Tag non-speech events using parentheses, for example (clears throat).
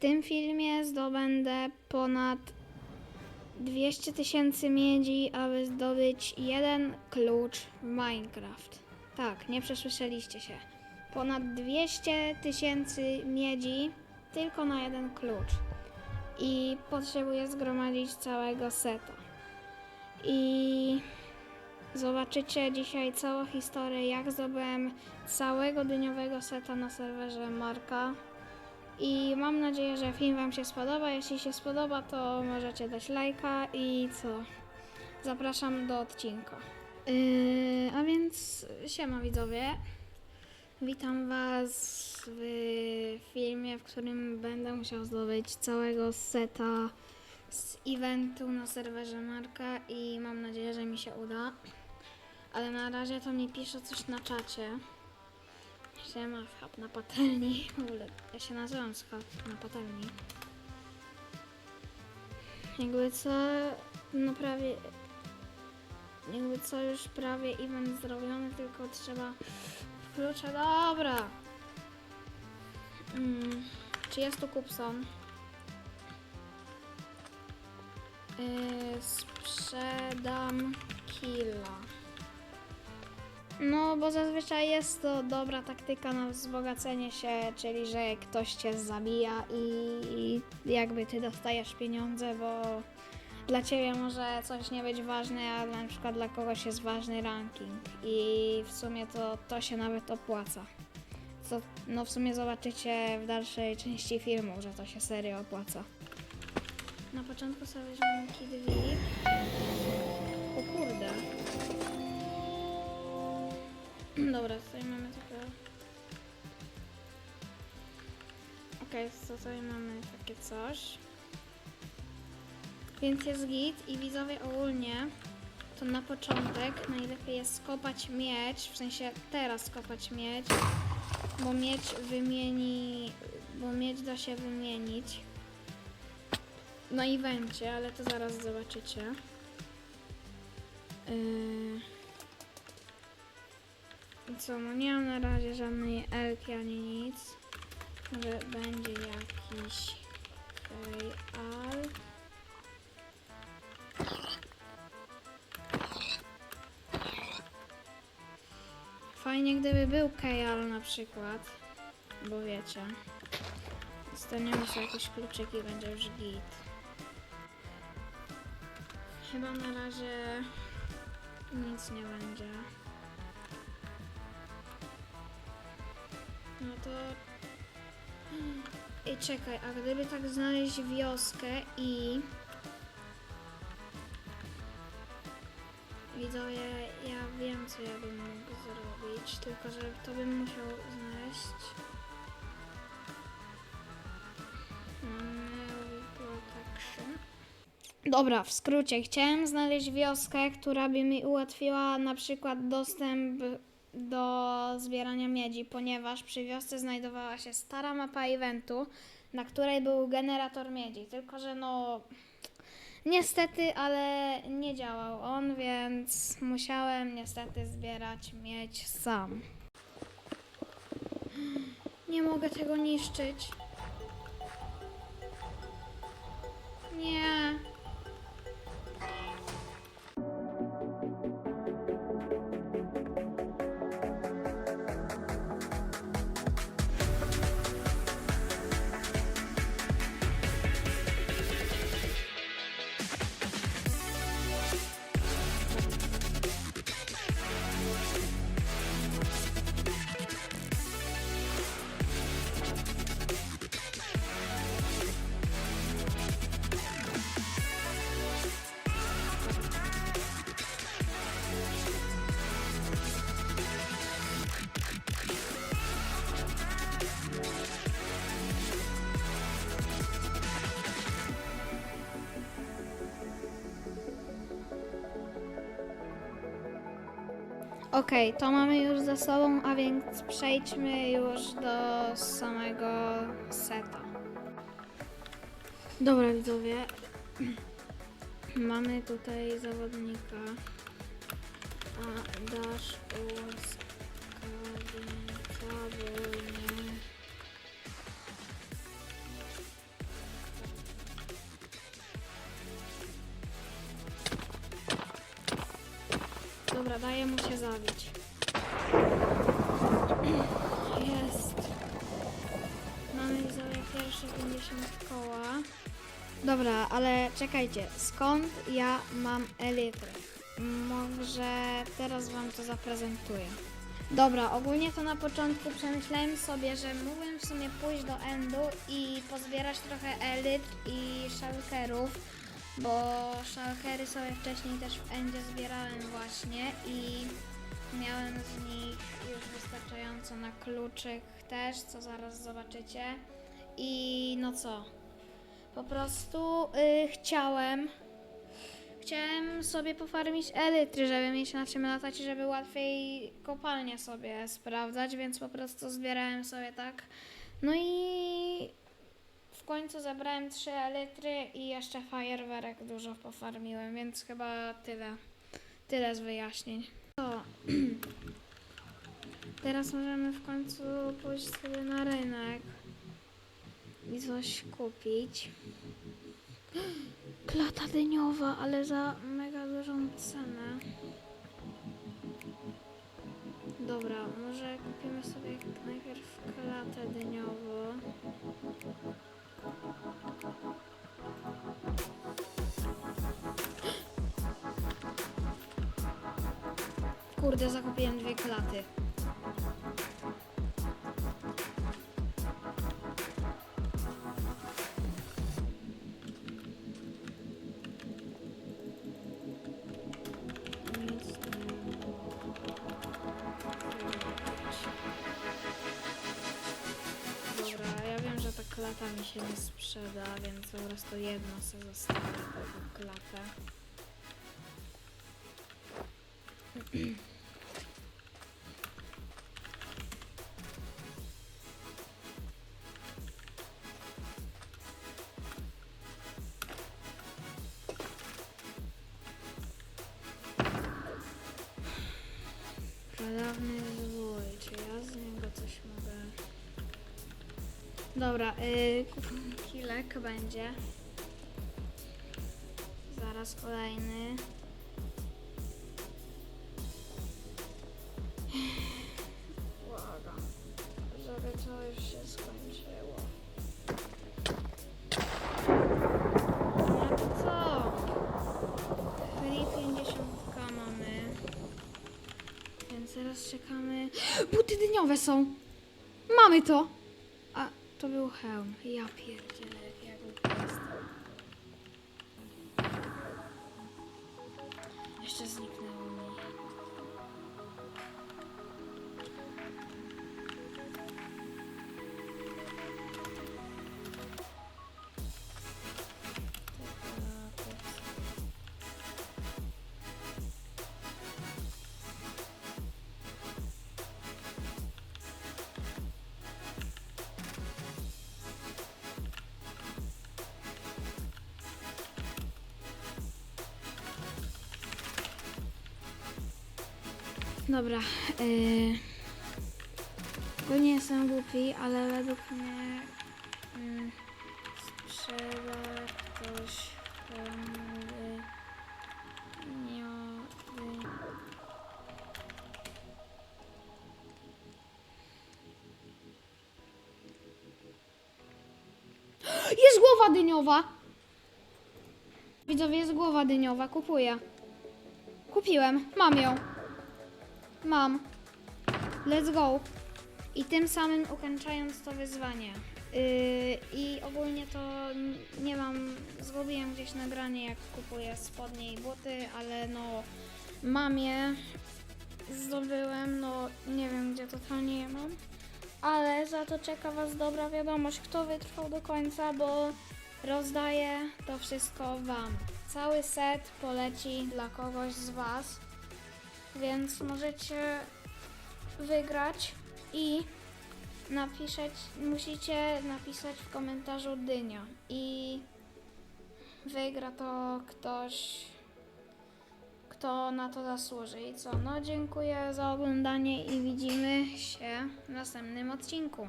tym filmie zdobędę ponad 200 tysięcy miedzi, aby zdobyć jeden klucz w Minecraft. Tak, nie przesłyszeliście się. Ponad 200 tysięcy miedzi tylko na jeden klucz. I potrzebuję zgromadzić całego seta. I zobaczycie dzisiaj całą historię, jak zdobyłem całego dyniowego seta na serwerze Marka. I mam nadzieję, że film Wam się spodoba. Jeśli się spodoba, to możecie dać lajka i co? Zapraszam do odcinka. Yy, a więc siema widzowie. Witam Was w filmie, w którym będę musiał zdobyć całego seta z eventu na serwerze Marka i mam nadzieję, że mi się uda. Ale na razie to mi pisze coś na czacie. Siema, schab na patelni. W ogóle ja się nazywam schab na patelni. Jakby co, no prawie, jakby co już prawie event zrobiony, tylko trzeba klucze, dobra. Mm, czy jest tu Kupson? Yy, sprzedam killa. No, bo zazwyczaj jest to dobra taktyka na wzbogacenie się, czyli że ktoś cię zabija i jakby ty dostajesz pieniądze, bo dla ciebie może coś nie być ważne, a na przykład dla kogoś jest ważny ranking i w sumie to, to się nawet opłaca. No w sumie zobaczycie w dalszej części filmu, że to się serio opłaca. Na początku sobie weźmiemy kidwi. O kurde. Dobra, tutaj mamy takie... Okej, to tutaj mamy takie coś. Więc jest git i widzowie ogólnie to na początek najlepiej jest skopać miecz, w sensie teraz skopać miecz, bo miecz wymieni, bo miecz da się wymienić na evencie, ale to zaraz zobaczycie. Yy... Co, no nie mam na razie żadnej elki ani nic. Może będzie jakiś KR. Fajnie gdyby był KR na przykład, bo wiecie. Dostaniemy sobie jakieś kluczyki i będzie już git. Chyba na razie nic nie będzie. To... I czekaj, a gdyby tak znaleźć wioskę i... Widzowie, ja wiem co ja bym mógł zrobić, tylko że to bym musiał znaleźć... Protection. Dobra, w skrócie, chciałem znaleźć wioskę, która by mi ułatwiła na przykład dostęp do zbierania miedzi, ponieważ przy wiosce znajdowała się stara mapa eventu, na której był generator miedzi. Tylko, że no niestety, ale nie działał on, więc musiałem niestety zbierać miedź sam. Nie mogę tego niszczyć. Nie. Okej, to mamy już za sobą, a więc przejdźmy już do samego seta. Dobra widzowie, mamy tutaj zawodnika, a dasz łaskawie, daję mu się zabić. Jest. Mamy widzowie pierwsze 50 koła. Dobra, ale czekajcie, skąd ja mam elitry? Może teraz wam to zaprezentuję. Dobra, ogólnie to na początku przemyślałem sobie, że mógłbym w sumie pójść do Endu i pozbierać trochę elit i shulkerów, bo shulkery sobie wcześniej też w Endzie zbierałem właśnie i miałem z nich już wystarczająco na kluczyk też, co zaraz zobaczycie. I no co? Po prostu y, chciałem Chciałem sobie pofarmić elitry, żeby mieć na czym latać i żeby łatwiej kopalnię sobie sprawdzać, więc po prostu zbierałem sobie tak. No i końcu zebrałem trzy elitry i jeszcze fajerwerek dużo pofarmiłem, więc chyba tyle. Tyle z wyjaśnień. To. (clears throat) Teraz możemy w końcu pójść sobie na rynek i coś kupić. (gasps) Klata dyniowa, ale za mega dużą cenę. Dobra, może kupimy sobie najpierw klatę dyniową. Kurde, zakupiłem dwie klaty. Klata mi się nie sprzeda, więc po prostu jedno sobie zostawię taką klatę. (clears throat) Pradawny Dobra, yy, kilek będzie. Zaraz kolejny. Błagam, żeby to już się skończyło. No co? Free 50 mamy. Więc teraz czekamy. (gasps) Buty dyniowe są! Mamy to! To był hełm. Ja pierdzielę, jak ja jestem. Jeszcze zniknęło Dobra. Yy... Ogólnie jestem głupi, ale według mnie yy, sprzeda ktoś miody. Jest głowa dyniowa! Widzowie, jest głowa dyniowa, kupuję. Kupiłem, mam ją. Mam. Let's go. I tym samym ukończając to wyzwanie. Yy, I ogólnie to nie mam, zgubiłem gdzieś nagranie jak kupuję spodnie i buty, ale no mam je, zdobyłem, no nie wiem gdzie totalnie je mam. Ale za to czeka Was dobra wiadomość, kto wytrwał do końca, bo rozdaję to wszystko Wam. Cały set poleci dla kogoś z Was więc możecie wygrać i napisać, musicie napisać w komentarzu dynia i wygra to ktoś, kto na to zasłuży. I co? No dziękuję za oglądanie i widzimy się w następnym odcinku.